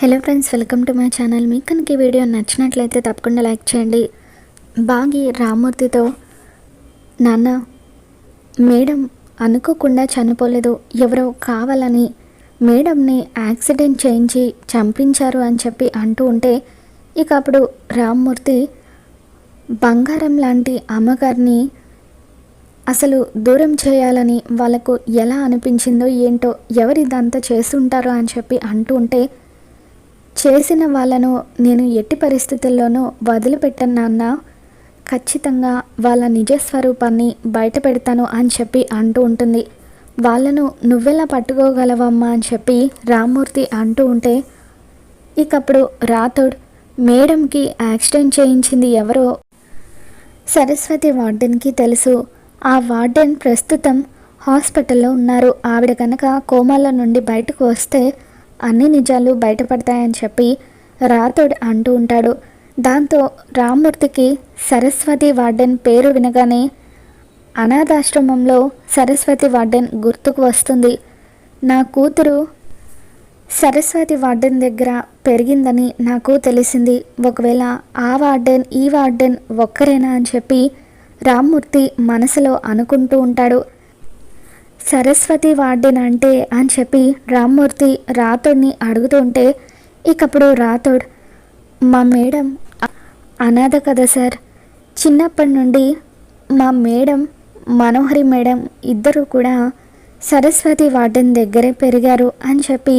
Hello friends welcome to my channel మీకు కనుక ఈ వీడియో నచ్చినట్లయితే తప్పకుండా లైక్ చేయండి. బాగి రామూర్తితో నాన్న మేడం అనుకోకుండా చనిపోలేదు. ఎవరో కావాలని మేడంని యాక్సిడెంట్ చేయించి చంపించారు అని చెప్పి అంటూ ఉంటే ఇక అప్పుడు రామ్మూర్తి బంగారం లాంటి అమ్మగారిని అసలు దూరం చేయాలని వాళ్ళకు ఎలా అనిపించిందో ఏంటో ఎవరిదంతా చేస్తుంటారో అని చెప్పి అంటూ ఉంటే చేసిన వాళ్ళను నేను ఎట్టి పరిస్థితుల్లోనూ వదిలిపెట్టను నాన్న. ఖచ్చితంగా వాళ్ళ నిజ స్వరూపాన్ని బయట పెడతాను అని చెప్పి అంటూ ఉంటుంది. వాళ్ళను నువ్వెలా పట్టుకోగలవమ్మా అని చెప్పి రామ్మూర్తి అంటూ ఉంటే ఇకప్పుడు రాథోడ్ మేడంకి యాక్సిడెంట్ చేయించింది ఎవరో? సరస్వతి వార్డెన్కి తెలుసు. ఆ వార్డెన్ ప్రస్తుతం హాస్పిటల్లో ఉన్నారు. ఆవిడ కనుక కోమాలో నుండి బయటకు వస్తే అన్ని నిజాలు బయటపడతాయని చెప్పి రాథోడ్ అంటూ ఉంటాడు. దాంతో రామ్మూర్తికి సరస్వతి వార్డెన్ పేరు వినగానే అనాథాశ్రమంలో సరస్వతి వార్డెన్ గుర్తుకు వస్తుంది. నా కూతురు సరస్వతి వార్డెన్ దగ్గర పెరిగిందని నాకు తెలిసింది. ఒకవేళ ఆ వార్డెన్ ఈ వార్డెన్ ఒక్కరేనా అని చెప్పి రామ్మూర్తి మనసులో అనుకుంటూ ఉంటాడు. సరస్వతి వార్డెన్ అంటే అని చెప్పి రామ్మూర్తి రాతోడిని అడుగుతుంటే ఇకప్పుడు రాతోడ్ మా మేడం అనాథ కదా సార్. చిన్నప్పటి నుండి మా మేడం మనోహరి మేడం ఇద్దరు కూడా సరస్వతి వార్డెన్ దగ్గరే పెరిగారు అని చెప్పి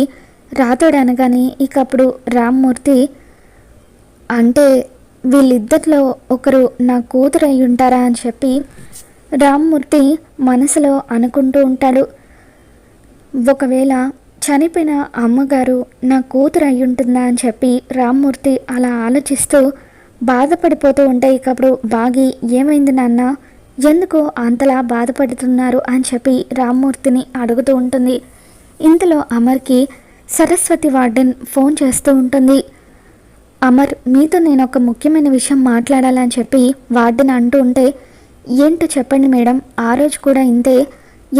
రాతోడు అనగానే ఇకప్పుడు రామ్మూర్తి అంటే వీళ్ళిద్దరిలో ఒకరు నా కూతురు అయి ఉంటారా అని చెప్పి రామ్మూర్తి మనసులో అనుకుంటూ ఉంటాడు. ఒకవేళ చనిపోయిన అమ్మగారు నా కూతురు అయి అని చెప్పి రామ్మూర్తి అలా ఆలోచిస్తూ బాధపడిపోతూ ఉంటే ఇకప్పుడు బాగి ఏమైంది నాన్న? ఎందుకు అంతలా బాధపడుతున్నారు? అని చెప్పి రామ్మూర్తిని అడుగుతూ ఉంటుంది. ఇంతలో అమర్కి సరస్వతి వార్డెన్ ఫోన్ చేస్తూ ఉంటుంది. అమర్ మీతో నేను ఒక ముఖ్యమైన విషయం మాట్లాడాలని చెప్పి వార్డెన్ అంటూ ఉంటే ఏంటో చెప్పండి మేడం? ఆ రోజు కూడా ఇంతే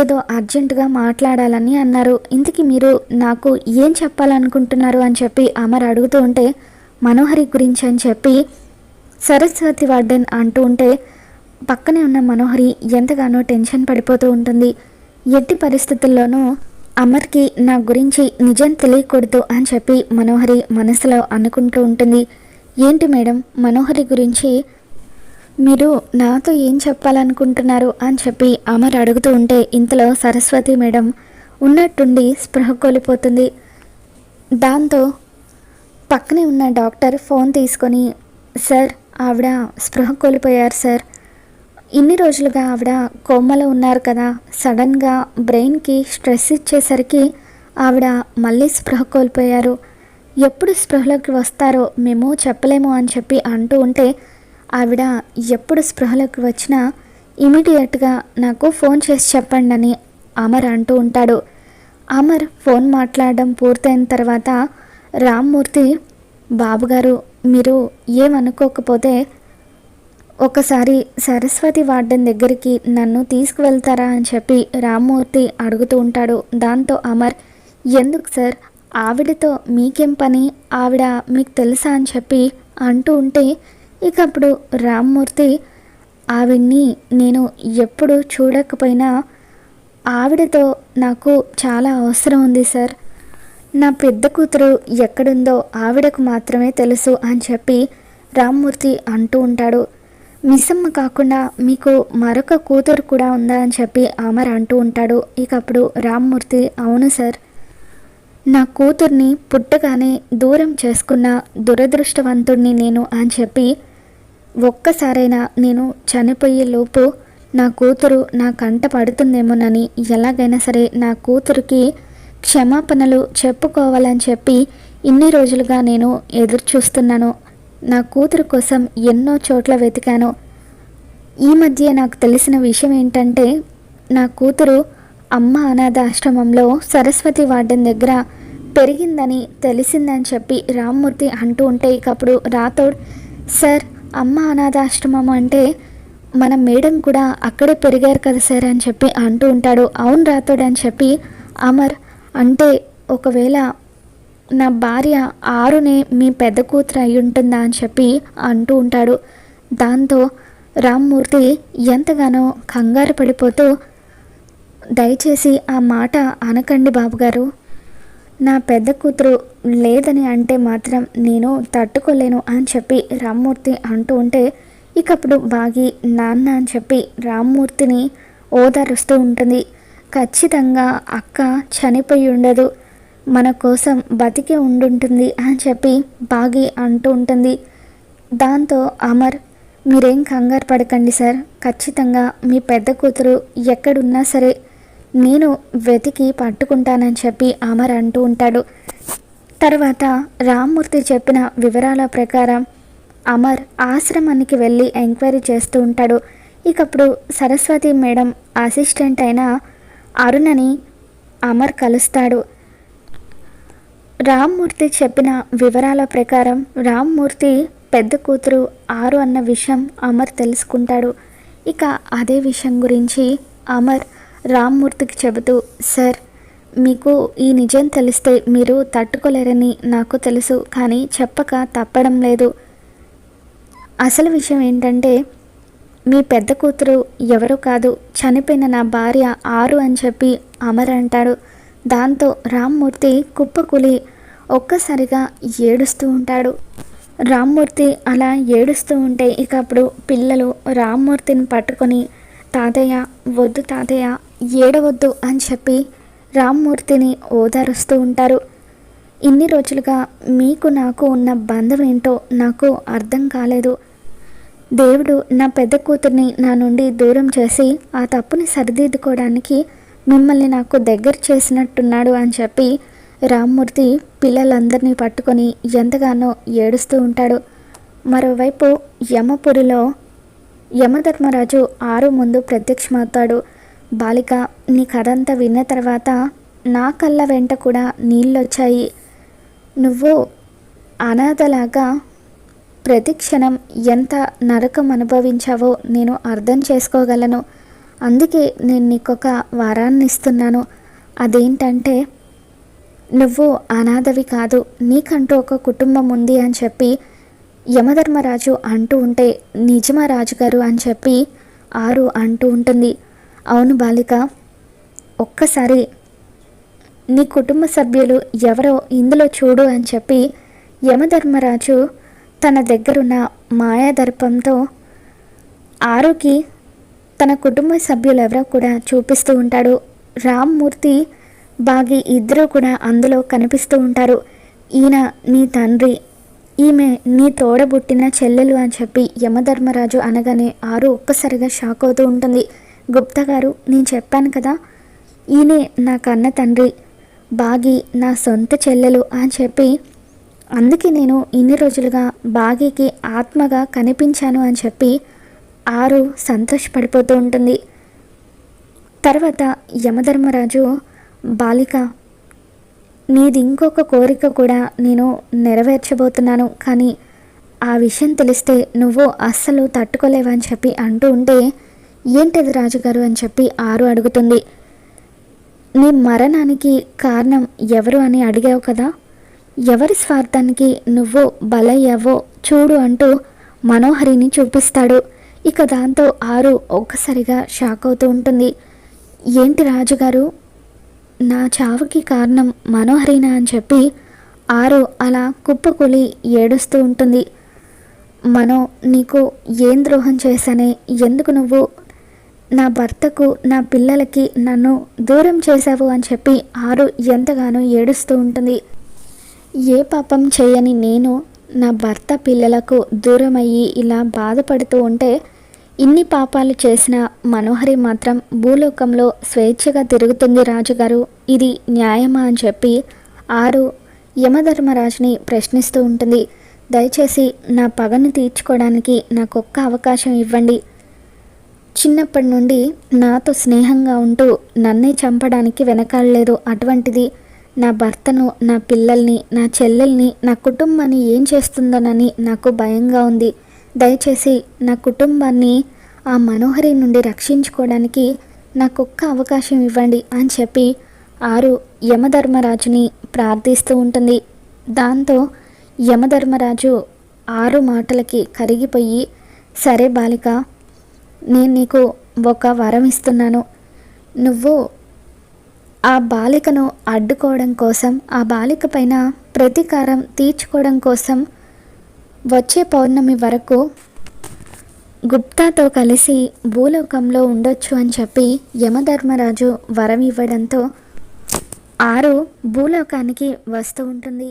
ఏదో అర్జెంటుగా మాట్లాడాలని అన్నారు. ఇంతకీ మీరు నాకు ఏం చెప్పాలనుకుంటున్నారు అని చెప్పి అమర్ అడుగుతూ ఉంటే మనోహరి గురించి అని చెప్పి సరస్వతి వార్డెన్ అంటూ ఉంటే పక్కనే ఉన్న మనోహరి ఎంతగానో టెన్షన్ పడిపోతూ ఉంటుంది. ఎట్టి పరిస్థితుల్లోనూ అమర్కి నా గురించి నిజం తెలియకూడదు అని చెప్పి మనోహరి మనసులో అనుకుంటూ ఉంటుంది. ఏంటి మేడం? మనోహరి గురించి మీరు నాతో ఏం చెప్పాలనుకుంటున్నారు అని చెప్పి అమర్ అడుగుతూ ఉంటే ఇంతలో సరస్వతి మేడం ఉన్నట్టుండి స్పృహ కోల్పోతుంది. దాంతో పక్కనే ఉన్న డాక్టర్ ఫోన్ తీసుకొని సార్ ఆవిడ స్పృహ కోల్పోయారు సార్. ఇన్ని రోజులుగా ఆవిడ కోమలో ఉన్నారు కదా. సడన్గా బ్రెయిన్కి స్ట్రెస్ ఇచ్చేసరికి ఆవిడ మళ్ళీ స్పృహ కోల్పోయారు. ఎప్పుడు స్పృహలోకి వస్తారో మేము చెప్పలేము అని చెప్పి అంటూ ఉంటే ఆవిడ ఎప్పుడు స్పృహలోకి వచ్చినా ఇమీడియట్గా నాకు ఫోన్ చేసి చెప్పండి అని అమర్ అంటూ ఉంటాడు. అమర్ ఫోన్ మాట్లాడడం పూర్తయిన తర్వాత రామ్మూర్తి బాబుగారు మీరు ఏమనుకోకపోతే ఒకసారి సరస్వతి వార్డెన్ దగ్గరికి నన్ను తీసుకువెళ్తారా? అని చెప్పి రామ్మూర్తి అడుగుతూ ఉంటాడు. దాంతో అమర్ ఎందుకు సార్? ఆవిడతో మీకేం పని? ఆవిడ మీకు తెలుసా? అని చెప్పి అంటూ ఉంటే ఇక అప్పుడు రామ్మూర్తి ఆవిడ్ని నేను ఎప్పుడు చూడకపోయినా ఆవిడతో నాకు చాలా అవసరం ఉంది సార్. నా పెద్ద కూతురు ఎక్కడుందో ఆవిడకు మాత్రమే తెలుసు అని చెప్పి రామ్మూర్తి అంటూ ఉంటాడు. మిస్సమ్మ కాకుండా మీకు మరొక కూతురు కూడా ఉందా అని చెప్పి అమర్ అంటూ ఉంటాడు. ఇక అప్పుడు రామ్మూర్తి అవును సార్. నా కూతుర్ని పుట్టగానే దూరం చేసుకున్న దురదృష్టవంతుణ్ణి నేను అని చెప్పి ఒక్కసారైనా నేను చనిపోయే లోపు నా కూతురు నా కంట పడుతుందేమోనని ఎలాగైనా సరే నా కూతురికి క్షమాపణలు చెప్పుకోవాలని చెప్పి ఇన్ని రోజులుగా నేను ఎదురు చూస్తున్నాను నా కూతురు కోసం ఎన్నో చోట్ల వెతికాను. ఈ మధ్య నాకు తెలిసిన విషయం ఏంటంటే నా కూతురు అమ్మ అనాథ ఆశ్రమంలో సరస్వతి వార్డెన్ దగ్గర పెరిగిందని తెలిసిందని చెప్పి రామ్మూర్తి అంటూ ఉంటే ఇకప్పుడు రాథోడ్ సార్ అమ్మ అనాథాశ్రమం అంటే మన మేడం కూడా అక్కడే పెరిగారు కదా సార్ అని చెప్పి అంటూ ఉంటాడు. అవును రాతోడు అని చెప్పి అమర్ అంటే ఒకవేళ నా భార్య ఆరునే మీ పెద్ద కూతురు అయి ఉంటుందా అని చెప్పి అంటూ ఉంటాడు. దాంతో రామ్మూర్తి ఎంతగానో కంగారు పడిపోతూ దయచేసి ఆ మాట అనకండి బాబుగారు. నా పెద్ద కూతురు లేదని అంటే మాత్రం నేను తట్టుకోలేను అని చెప్పి రామ్మూర్తి అంటూ ఉంటే ఇకప్పుడు బాగి నాన్న అని చెప్పి రామ్మూర్తిని ఓదారుస్తూ ఉంటుంది. ఖచ్చితంగా అక్క చనిపోయి ఉండదు. మన కోసం బతికే ఉండుంటుంది అని చెప్పి బాగి అంటూ ఉంటుంది. దాంతో అమర్ మీరేం కంగారు పడకండి సార్. ఖచ్చితంగా మీ పెద్ద కూతురు ఎక్కడున్నా సరే నేను వెతికి పట్టుకుంటానని చెప్పి అమర్ అంటూ ఉంటాడు. తర్వాత రామ్మూర్తి చెప్పిన వివరాల ప్రకారం అమర్ ఆశ్రమానికి వెళ్ళి ఎంక్వైరీ చేస్తూ ఉంటాడు. ఇకప్పుడు సరస్వతి మేడం అసిస్టెంట్ అయిన అరుణని అమర్ కలుస్తాడు. రామ్మూర్తి చెప్పిన వివరాల ప్రకారం రామ్మూర్తి పెద్ద కూతురు ఆరు అన్న విషయం అమర్ తెలుసుకుంటాడు. ఇక అదే విషయం గురించి అమర్ రామ్మూర్తికి చెబుతూ సార్ మీకు ఈ నిజం తెలిస్తే మీరు తట్టుకోలేరని నాకు తెలుసు కానీ చెప్పక తప్పడం లేదు. అసలు విషయం ఏంటంటే మీ పెద్ద కూతురు ఎవరు కాదు చనిపోయిన నా భార్య ఆరు అని చెప్పి అమర్ అంటాడు. దాంతో రామ్మూర్తి కుప్పకులి ఒక్కసారిగా ఏడుస్తూ ఉంటాడు. రామ్మూర్తి అలా ఏడుస్తూ ఉంటే ఇక అప్పుడు పిల్లలు రామ్మూర్తిని పట్టుకొని తాతయ్య వద్దు తాతయ్య ఏడవద్దు అని చెప్పి రామ్మూర్తిని ఓదారుస్తూ ఉంటారు. ఇన్ని రోజులుగా మీకు నాకు ఉన్న బంధం ఏంటో నాకు అర్థం కాలేదు. దేవుడు నా పెద్ద కూతుర్ని నా నుండి దూరం చేసి ఆ తప్పుని సరిదిద్దుకోవడానికి మిమ్మల్ని నాకు దగ్గర చేసినట్టున్నాడు అని చెప్పి రామ్మూర్తి పిల్లలందరినీ పట్టుకొని ఎంతగానో ఏడుస్తూ ఉంటాడు. మరోవైపు యమపురిలో యమధర్మరాజు ఆరు ముందు ప్రత్యక్షమవుతాడు. బాలిక నీ కథంతా విన్న తర్వాత నా కళ్ళ వెంట కూడా నీళ్ళొచ్చాయి. నువ్వు అనాథలాగా ప్రతి క్షణం ఎంత నరకం అనుభవించావో నేను అర్థం చేసుకోగలను. అందుకే నేను నీకొక వరాన్ని ఇస్తున్నాను అదేంటంటే నువ్వు అనాథవి కాదు నీకంటూ ఒక కుటుంబం ఉంది అని చెప్పి యమధర్మరాజు అంటూ ఉంటే నిజమా రాజుగారు అని చెప్పి ఆరు అంటూ ఉంటుంది. అవును బాలిక. ఒక్కసారి నీ కుటుంబ సభ్యులు ఎవరో ఇందులో చూడు అని చెప్పి యమధర్మరాజు తన దగ్గరున్న మాయాదర్పంతో ఆరోకి తన కుటుంబ సభ్యులు ఎవరో కూడా చూపిస్తూ ఉంటాడు. రామ్మూర్తి బాగి ఇద్దరూ కూడా అందులో కనిపిస్తూ ఉంటారు. ఈయన నీ తండ్రి ఈమె నీ తోడబుట్టిన చెల్లెలు అని చెప్పి యమధర్మరాజు అనగానే ఆరు ఒక్కసారిగా షాక్ అవుతూ ఉంటుంది. గుప్తా గారు నేను చెప్పాను కదా ఈయనే నా కన్న తండ్రి బాగి నా సొంత చెల్లెలు అని చెప్పి అందుకే నేను ఇన్ని రోజులుగా బాగీకి ఆత్మగా కనిపించాను అని చెప్పి ఆరు సంతోషపడిపోతూ ఉంటుంది. తర్వాత యమధర్మరాజు బాలిక నీది ఇంకొక కోరిక కూడా నేను నెరవేర్చబోతున్నాను కానీ ఆ విషయం తెలిస్తే నువ్వు అస్సలు తట్టుకోలేవని చెప్పి అంటూ ఉంటే ఏంటది రాజుగారు అని చెప్పి ఆరు అడుగుతుంది. నీ మరణానికి కారణం ఎవరు అని అడిగావు కదా? ఎవరి స్వార్థానికి నువ్వు బలయ్యావో చూడు అంటూ మనోహరిని చూపిస్తాడు. ఇక దాంతో ఆరు ఒక్కసారిగా షాక్ అవుతూ ఉంటుంది. ఏంటి రాజుగారు? నా చావుకి కారణం మనోహరినా అని చెప్పి ఆరు అలా కుప్పకూలి ఏడుస్తూ ఉంటుంది. మనో నీకు ఏం ద్రోహం చేశానే? ఎందుకు నువ్వు నా భర్తకు నా పిల్లలకి నన్ను దూరం చేశావు అని చెప్పి ఆరు ఎంతగానో ఏడుస్తూ ఉంటుంది. ఏ పాపం చేయని నేను నా భర్త పిల్లలకు దూరమయ్యి ఇలా బాధపడుతూ ఉంటే ఇన్ని పాపాలు చేసిన మనోహరి మాత్రం భూలోకంలో స్వేచ్ఛగా తిరుగుతుంది రాజుగారు. ఇది న్యాయమా అని చెప్పి ఆరు యమధర్మరాజుని ప్రశ్నిస్తూ ఉంటుంది. దయచేసి నా పగను తీర్చుకోవడానికి నాకు ఒక్క అవకాశం ఇవ్వండి. చిన్నప్పటి నుండి నాతో స్నేహంగా ఉంటూ నన్నే చంపడానికి వెనకాడలేదు. అటువంటిది నా భర్తను నా పిల్లల్ని నా చెల్లెల్ని నా కుటుంబాన్ని ఏం చేస్తుందోనని నాకు భయంగా ఉంది. దయచేసి నా కుటుంబాన్ని ఆ మనోహరి నుండి రక్షించుకోవడానికి నాకు ఒక్క అవకాశం ఇవ్వండి అని చెప్పి ఆరు యమధర్మరాజుని ప్రార్థిస్తూ ఉంటుంది. దాంతో యమధర్మరాజు ఆరు మాటలకి కరిగిపోయి సరే బాలిక నేను నీకు ఒక వరం ఇస్తున్నాను. నువ్వు ఆ బాలికను అడ్డుకోవడం కోసం ఆ బాలిక పైన ప్రతీకారం తీర్చుకోవడం కోసం వచ్చే పౌర్ణమి వరకు గుప్తాతో కలిసి భూలోకంలో ఉండొచ్చు అని చెప్పి యమధర్మరాజు వరం ఇవ్వడంతో ఆరు భూలోకానికి వస్తూ ఉంటుంది.